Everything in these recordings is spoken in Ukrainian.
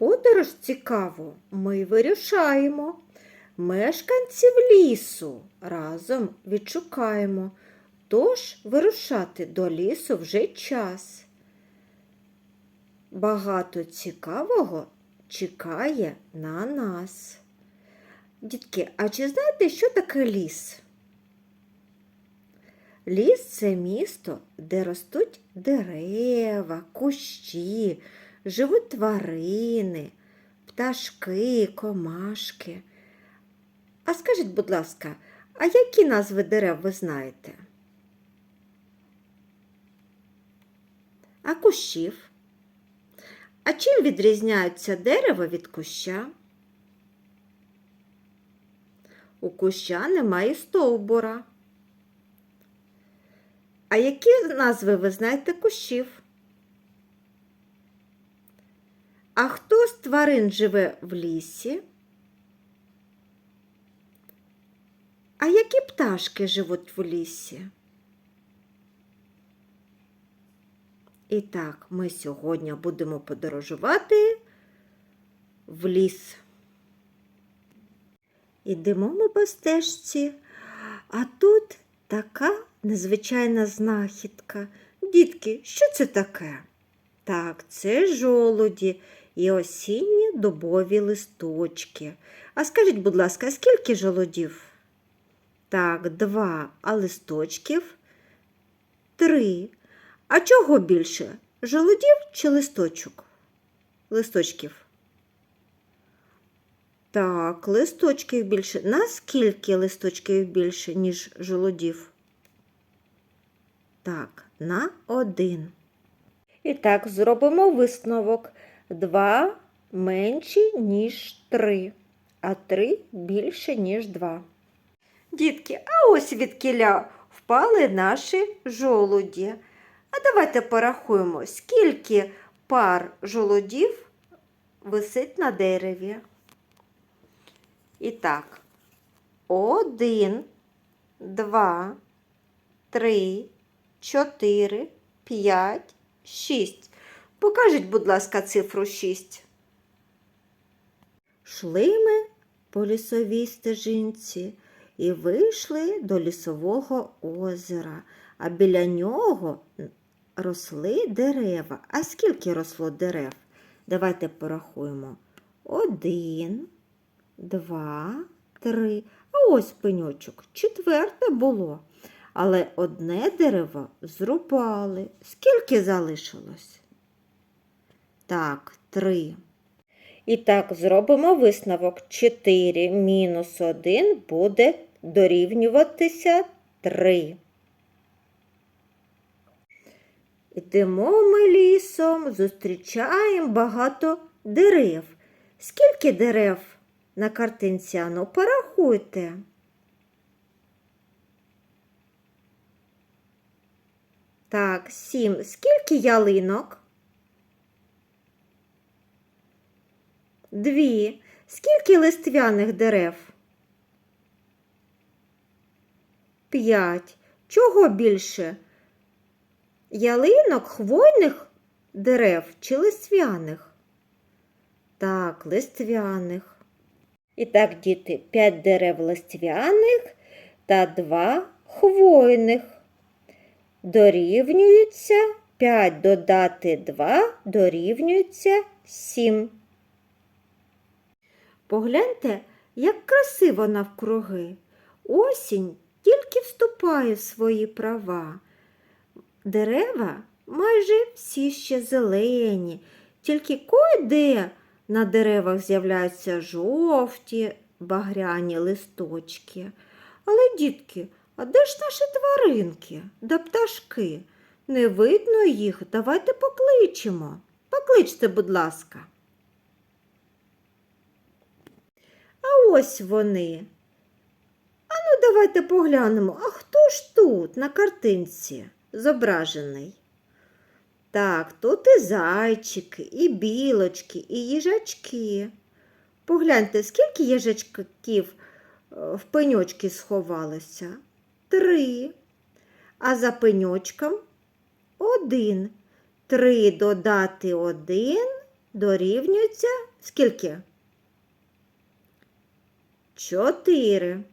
подорож цікаву ми вирушаємо. Мешканців лісу разом відшукаємо. Тож вирушати до лісу вже час. Багато цікавого чекає на нас. Дітки, а чи знаєте, що таке ліс? Ліс це місто, де ростуть дерева, кущі, живуть тварини, пташки, комашки. А скажіть, будь ласка, а які назви дерев ви знаєте? А кущів? А чим відрізняються дерева від куща? У куща немає стовбура. А які назви ви знаєте кущів? А хто з тварин живе в лісі? А які пташки живуть в лісі? І так, ми сьогодні будемо подорожувати в ліс. Ідемо ми по стежці, а тут така незвичайна знахідка. Дітки, що це таке? Так, це жолуді і осінні дубові листочки. А скажіть, будь ласка, скільки жолудів? Так, два, а листочків три. А чого більше? Жолудів чи листочок? Листочків. Так, листочків більше. Наскільки листочків більше, ніж жолудів? Так, на один. І так, зробимо висновок. Два менші, ніж три, а три більше, ніж два. Дітки, а ось від кіля впали наші жолуді. А давайте порахуємо, скільки пар жолудів висить на дереві. І так, один, два, три, чотири, п'ять, шість. Покажіть, будь ласка, цифру шість. Шли ми по лісовій стежинці і вийшли до лісового озера, а біля нього росли дерева. А скільки росло дерев? Давайте порахуємо. Один, два, три. А ось пеньочок. Четверте було. Але одне дерево зрубали. Скільки залишилось? Так, три. І так, зробимо висновок. 4 мінус 1 буде дорівнюватися 3. Йдемо ми лісом, зустрічаємо багато дерев. Скільки дерев на картинці? Ану, порахуйте. Так, сім. Скільки ялинок? Дві. Скільки листвяних дерев? П'ять. Чого більше? Ялинок, хвойних дерев чи листвяних? Так, листвяних. І так, діти, п'ять дерев листвяних та два хвойних. Дорівнюються 5 додати 2 дорівнюється 7. Погляньте, як красиво навкруги. Осінь тільки вступає в свої права. Дерева майже всі ще зелені, тільки кое-де на деревах з'являються жовті багряні листочки. Але, дітки, а де ж наші тваринки да пташки? Не видно їх, давайте покличемо. Покличте, будь ласка. А ось вони. Ану, давайте поглянемо, а хто ж тут на картинці зображений? Так, тут і зайчики, і білочки, і їжачки. Погляньте, скільки їжачків в пеньочки сховалося? Три. А за пеньочком один. Три додати один дорівнюється скільки? Чотири.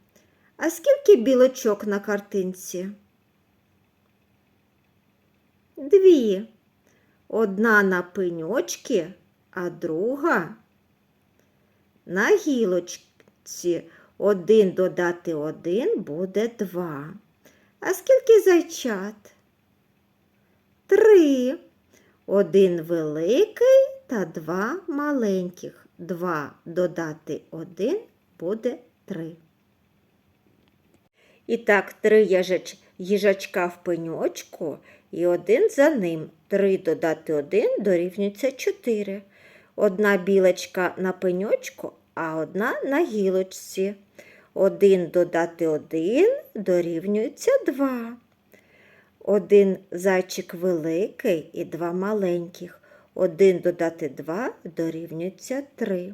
А скільки білочок на картинці? Дві. Одна на пеньочки, а друга на гілочці. Один додати один буде два. А скільки зайчат? Три. Один великий та два маленьких. Два додати один буде три. І так, три їжач... їжачка в пеньочку і один за ним. Три додати один дорівнюється чотири. Одна білочка на пеньочку, а одна на гілочці. Один додати один дорівнюється два. Один зайчик великий і два маленьких. Один додати два дорівнюється три.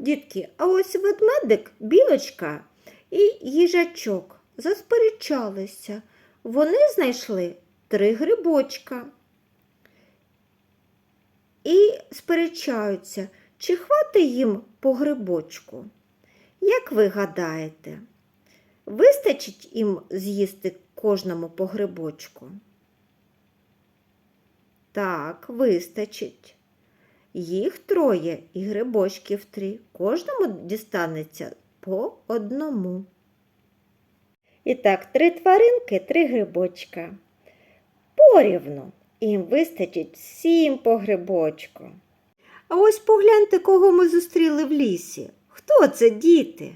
Дітки, а ось ведмедик, білочка і їжачок засперечалися. Вони знайшли три грибочка. І сперечаються, чи хватить їм по грибочку. Як ви гадаєте, вистачить їм з'їсти кожному по грибочку? Так, вистачить. Їх троє і грибочків три. Кожному дістанеться по одному. І так, три тваринки, три грибочка. Порівну. Їм вистачить всім по грибочку. А ось погляньте, кого ми зустріли в лісі. Хто це діти?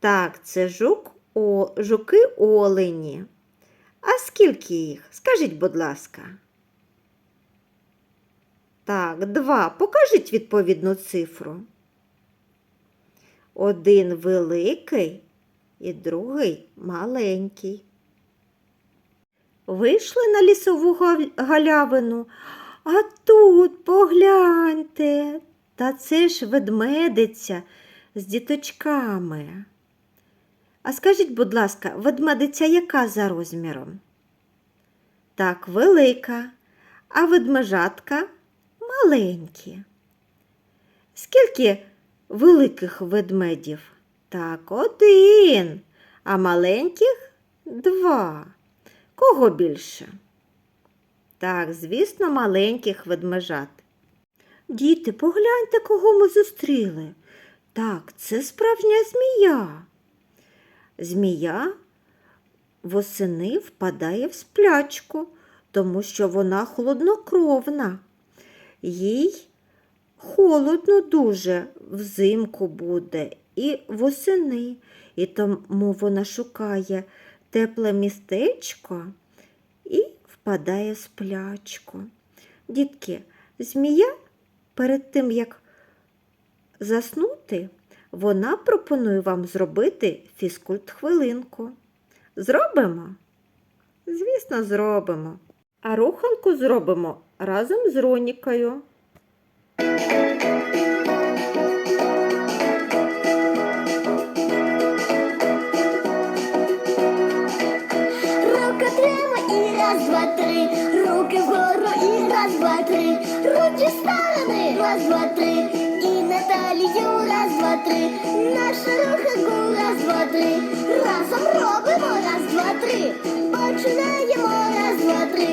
Так, це жук, о, жуки олені. А скільки їх? Скажіть, будь ласка. Так, два. Покажіть відповідну цифру. Один великий і другий маленький. Вийшли на лісову галявину, а тут погляньте, та це ж ведмедиця з діточками. А скажіть, будь ласка, ведмедиця яка за розміром? Так, велика, а ведмежатка маленькі. Скільки великих ведмедів? Так, один, а маленьких два. Кого більше? Так, звісно, маленьких ведмежат. Діти, погляньте, кого ми зустріли. Так, це справжня змія. Змія восени впадає в сплячку, тому що вона холоднокровна. Їй холодно дуже взимку буде і восени, і тому вона шукає тепле містечко і впадає в сплячку. Дітки, змія перед тим, як заснути, вона пропонує вам зробити фізкульт-хвилинку. Зробимо? Звісно, зробимо. А руханку зробимо разом з Ронікою. Раз, два, три. І раз, два, три. Руки в сторони, раз, два, три. І на раз, два, три. Наша руханку, раз, два, три. Разом робимо, раз, два, три. Починаємо, раз, два, три.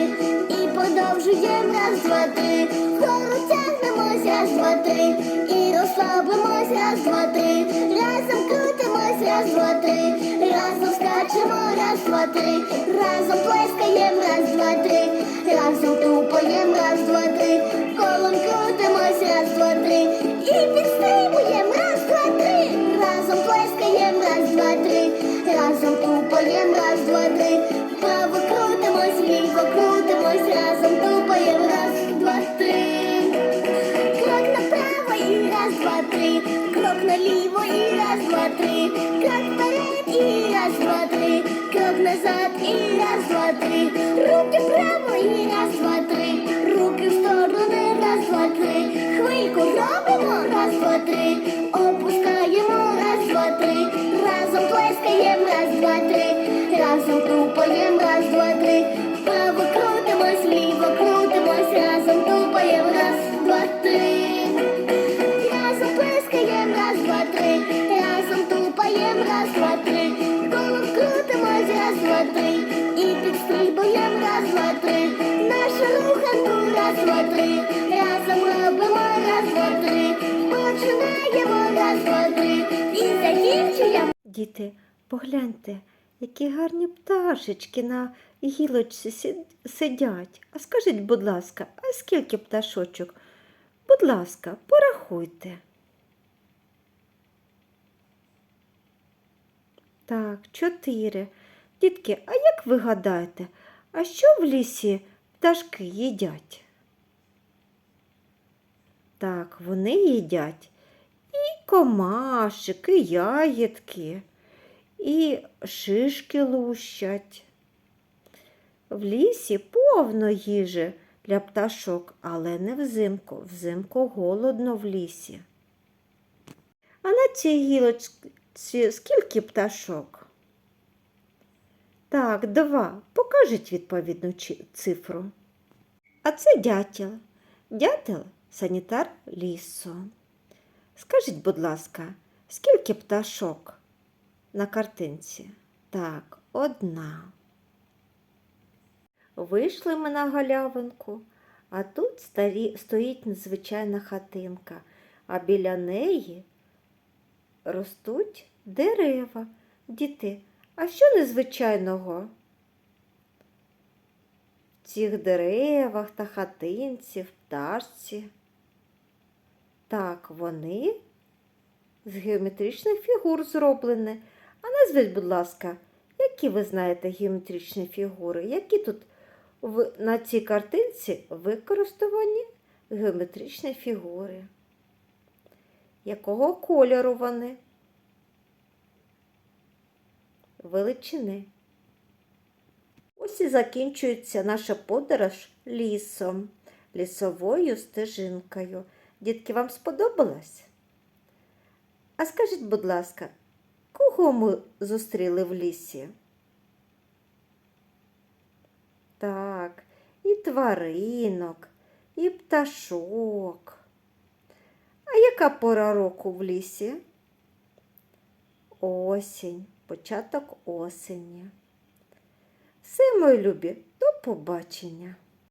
І продовжуємо, раз, два, три. Вгору тягнемось, раз, два, три. І розслабимось, раз, два, три. Разом крутимось, раз, два, три. Разом скачемо, раз, два, три. Разом плескаєм, три. Крок наліво і раз, два, три. Крок вперед і раз, два, три. Крок назад і раз, два, три. Руки вправо і раз, два, три. Руки в сторони, раз, два, три. Хвильку робимо, раз, два, три. Опускаємо, раз, два, три. Разом плескаємо, раз, два, три. Разом тупаємо, раз, два, Діти, погляньте, які гарні пташечки на гілочці сидять. А скажіть, будь ласка, а скільки пташочок? Будь ласка, порахуйте. Так, чотири. Дітки, а як ви гадаєте, а що в лісі пташки їдять? Так, вони їдять комашики, і ягідки, і шишки лущать. В лісі повно їжі для пташок, але не взимку. Взимку голодно в лісі. А на цій гілочці скільки пташок? Так, два. Покажіть відповідну цифру. А це дятел. Дятел санітар лісу. Скажіть, будь ласка, скільки пташок на картинці? Так, одна. Вийшли ми на галявинку, а тут старі, стоїть незвичайна хатинка, а біля неї ростуть дерева. Діти, а що незвичайного? В цих деревах та хатинці, в пташці? Так, вони з геометричних фігур зроблені. А назвіть, будь ласка, які ви знаєте геометричні фігури? Які тут в, на цій картинці використані геометричні фігури? Якого кольору вони? Величини. Ось і закінчується наша подорож лісом, лісовою стежинкою. Дітки, вам сподобалось? А скажіть, будь ласка, кого ми зустріли в лісі? Так, і тваринок, і пташок. А яка пора року в лісі? Осінь, початок осені. Все, мої любі, до побачення.